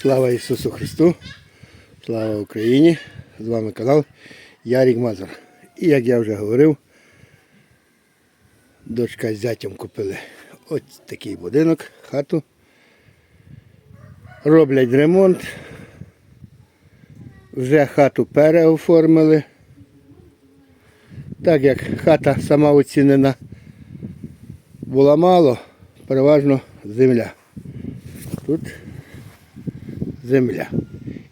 Слава Ісусу Христу! Слава Україні! З вами канал Ярік Мазур. І як я вже говорив, дочка з зятям купили ось такий будинок, хату. Роблять ремонт. Вже хату переоформили. Так як хата сама оцінена була мало, переважно земля. Тут земля.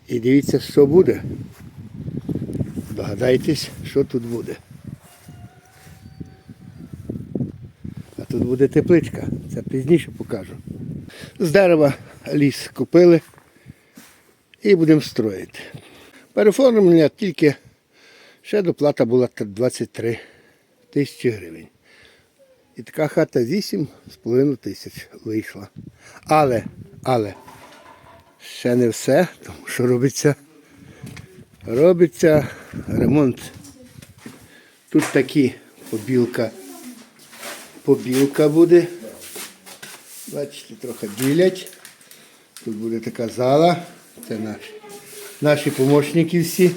І дивіться, що буде. Догадайтесь, що тут буде. А тут буде тепличка. Це пізніше покажу. З дерева ліс купили і будемо строїти. Переформлення тільки ще доплата була 23 тисячі гривень. І така хата 8,5 тисяч вийшла. Але, але, ще не все, тому що робиться, робиться ремонт. Тут такі побілка, побілка буде. Бачите, трохи білять. Тут буде така зала. Це наші, наші помощники всі.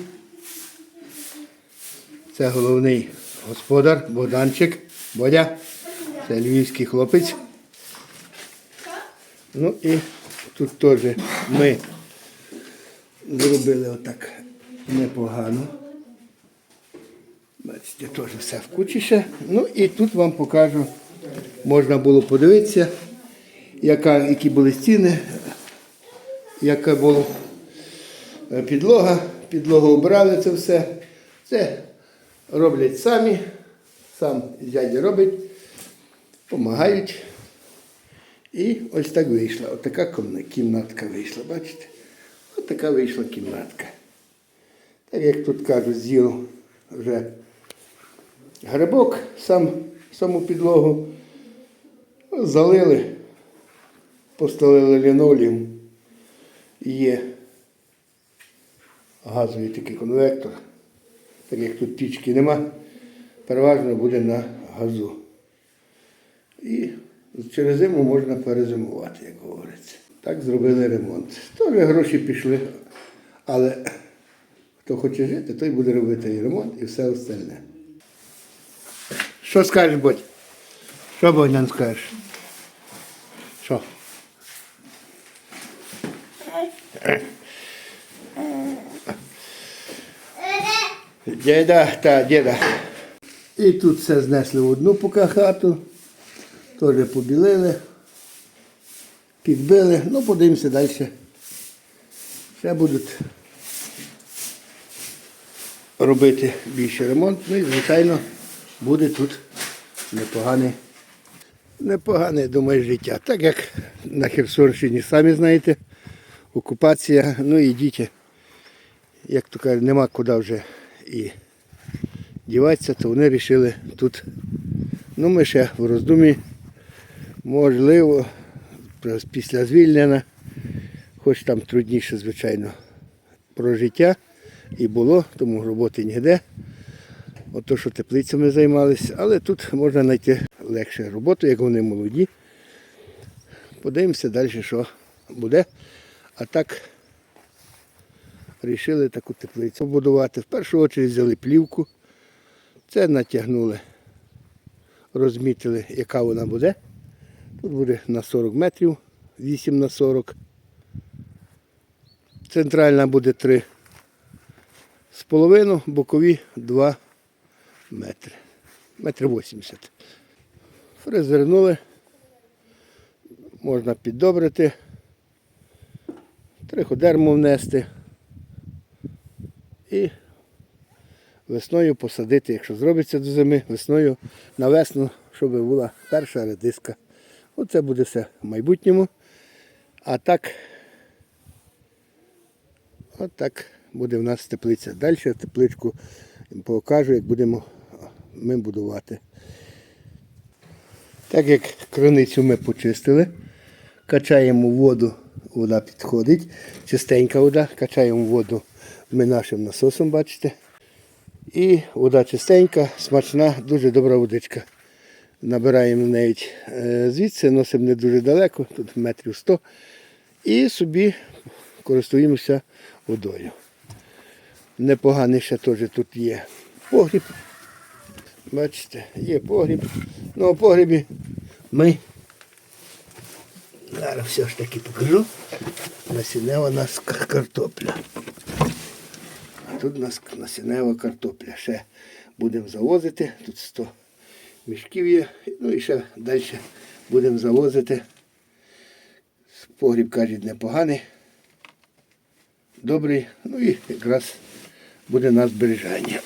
Це головний господар Богданчик, Бодя. Це львівський хлопець. Ну і тут теж ми зробили отак непогано. Бачите, теж все в кучі ще. Ну і тут вам покажу, можна було подивитися, яка, які були стіни, яка була підлога. Підлогу обрали це все. Це роблять самі, сам дядя робить, допомагають. І ось так вийшла. Ось така кімна- кімнатка вийшла, бачите? Ось така вийшла кімнатка. Так як тут кажуть, з'їв вже грибок, сам, саму підлогу, залили, постелили лінолеум. Є газовий такий конвектор. Так як тут пічки нема, переважно буде на газу. І через зиму можна перезимувати, як говориться. Так зробили ремонт. Теж гроші пішли, але хто хоче жити, той буде робити і ремонт, і все остальне. Що скажеш, Бодь? Що, Бодян, скажеш? Що? Діда, та, діда. І тут все знесли в одну поки хату. Теж побілили, підбили. Ну, подивимося далі. Ще будуть робити більше ремонт. Ну і, звичайно, буде тут непогане, непогане, думаю, життя. Так як на Херсонщині, самі знаєте, окупація, ну і діти, як то кажуть, нема куди вже і діватися, то вони вирішили тут. Ну, ми ще в роздумі, можливо, після звільнення, хоч там трудніше, звичайно, про життя і було, тому роботи ніде. Ото, що теплицями займалися, але тут можна знайти легше роботу, як вони молоді. Подивимося далі, що буде. А так вирішили таку теплицю побудувати. В першу чергу взяли плівку. Це натягнули, розмітили, яка вона буде. Тут буде на 40 метрів, 8 на 40. Центральна буде 3 з половиною, бокові 2 метри. Метр 80. Фрезернули. Можна піддобрити. Триходерму внести. І весною посадити, якщо зробиться до зими, весною на весну, щоб була перша редиска. Оце буде все в майбутньому. А так, отак буде в нас теплиця. Далі тепличку покажу, як будемо ми будувати. Так як криницю ми почистили, качаємо воду, вода підходить, чистенька вода, качаємо воду ми нашим насосом, бачите. І вода чистенька, смачна, дуже добра водичка. Набираємо навіть е, звідси, носимо не дуже далеко, тут метрів 100. І собі користуємося водою. Непоганий ще теж тут є погріб. Бачите, є погріб. Ну, а погрібі ми зараз все ж таки покажу. Насінева у нас картопля. А тут у нас насінева картопля. Ще будемо завозити. Тут 100 мішків є. Ну і ще далі будемо завозити. Погріб кажуть непоганий. Добрий. Ну і якраз буде на збереження.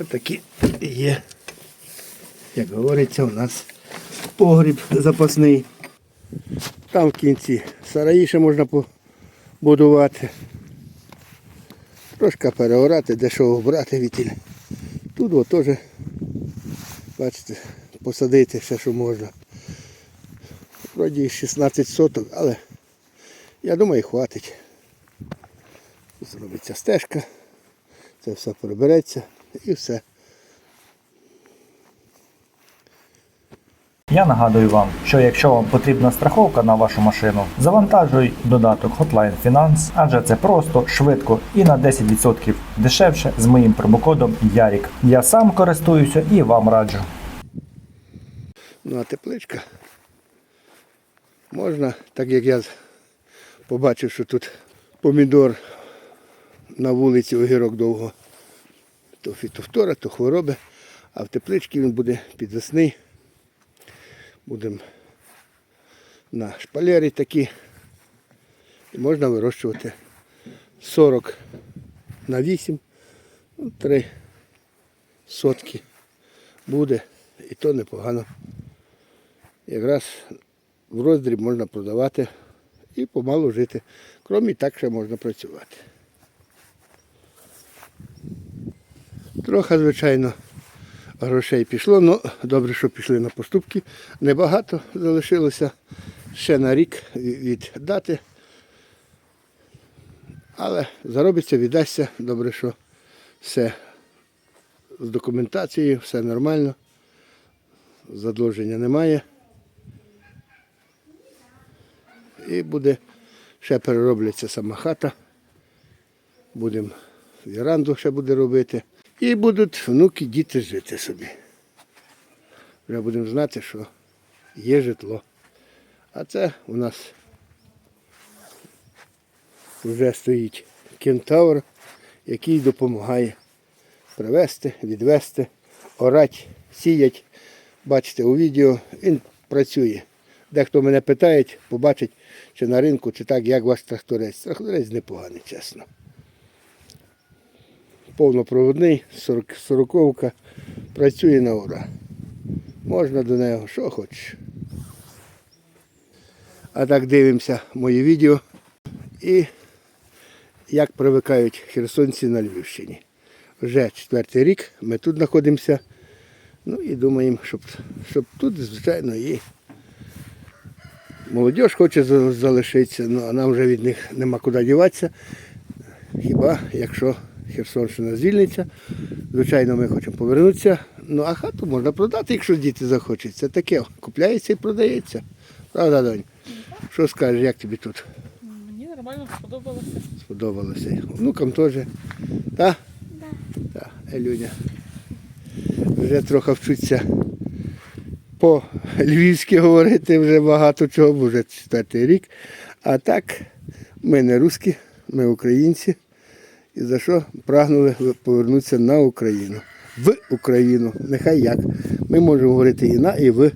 Ось такі є, як говориться, у нас погріб запасний. Там в кінці сараї ще можна побудувати. Трошки переорати, дешево брати вітіль. Тут теж, бачите, посадити все, що можна. Вроді 16 соток, але я думаю, хватить. Зробиться стежка, це все прибереться і все. Я нагадую вам, що якщо вам потрібна страховка на вашу машину, завантажуй додаток Hotline Finance, адже це просто, швидко і на 10% дешевше з моїм промокодом Ярік. Я сам користуюся і вам раджу. Ну а тепличка. Можна, так як я побачив, що тут помідор на вулиці огірок довго. То фітофтора, то хвороби. А в тепличці він буде підвесний. Будемо на шпалери такі. І можна вирощувати 40 на 8, ну, 3 сотки буде. І то непогано якраз в роздріб можна продавати і помалу жити. Крім так ще можна працювати. Трохи, звичайно, грошей пішло, але добре, що пішли на поступки. Небагато залишилося ще на рік від дати. Але заробиться, віддасться. Добре, що все з документацією, все нормально. Задовження немає. І буде ще переробляться сама хата. Будемо віранду ще буде робити. І будуть внуки, діти жити собі. Вже будемо знати, що є житло. А це у нас вже стоїть кентавр, який допомагає привезти, відвезти, орать, сіять. Бачите у відео, він працює. Дехто мене питає, побачить, чи на ринку, чи так, як ваш тракторець. Тракторець непоганий, чесно. Повнопроводний, 40, сороковка, працює на ура. Можна до нього, що хочеш. А так дивимося мої відео і як привикають херсонці на Львівщині. Вже четвертий рік ми тут знаходимося. Ну і думаємо, щоб, щоб тут, звичайно, і молодь хоче залишитися, ну а нам вже від них нема куди діватися. Хіба якщо Херсонщина звільниться, звичайно, ми хочемо повернутися. Ну а хату можна продати, якщо діти захочуть. Це таке, купляється і продається. Правда, донь? Що скажеш, як тобі тут Мені нормально сподобалося. сподобалося? Внукам теж. Так? Так, Елюня. Вже трохи вчуться по-львівськи говорити вже багато чого, бо вже четвертий рік. А так, ми не русські, ми українці. І за що прагнули повернутися на Україну. В Україну. Нехай як. Ми можемо говорити і на, і в,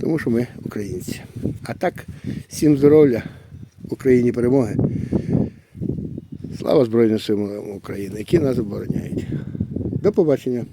тому що ми українці. А так, всім здоров'я, Україні перемоги. Слава Збройним силам України, які нас обороняють. До побачення.